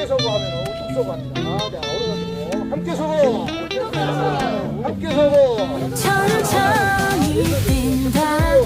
함께 서고 하면 뚝 서고 합니다. 자, 어른들 함께 서고, 함께 서고. 천천히 뛴다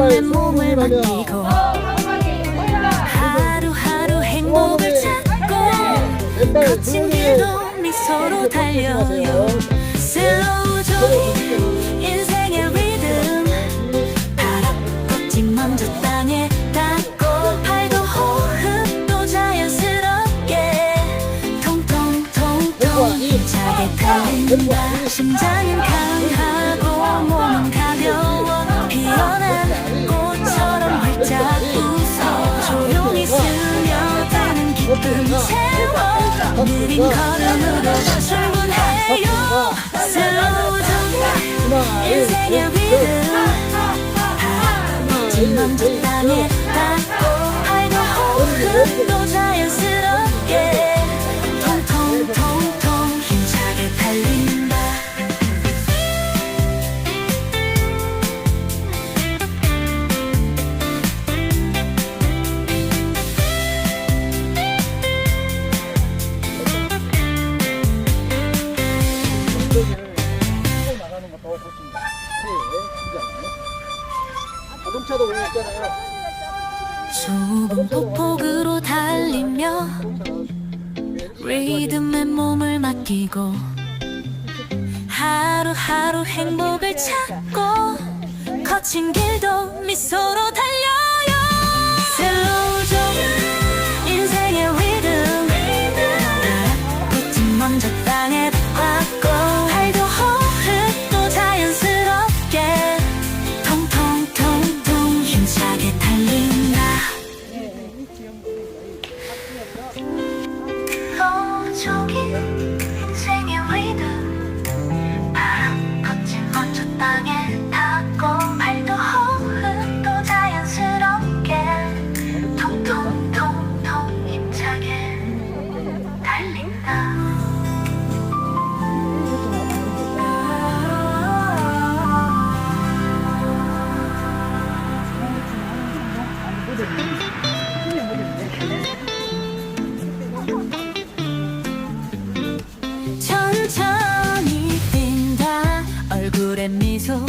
리듬에 몸을 맡기고 하루하루 행복을 찾고 거친 길도 미소로 달려요. 슬로우적인 인생의 리듬 바람꽃이 먼저 땅에 닿고 팔도 호흡도 자연스럽게. 통통통통 힘차게 달린다 심장은 강하고 몸은 느린 걸음으로 출근해요. 슬로우적인 인생의 리듬 바람 자동차도 있잖아요. 좁은 폭폭으로 달리며 리듬에 몸을 맡기고 하루하루 행복을 찾고 거친 길도 미소로 슬로우 천천히 뛴다. 얼굴에 미소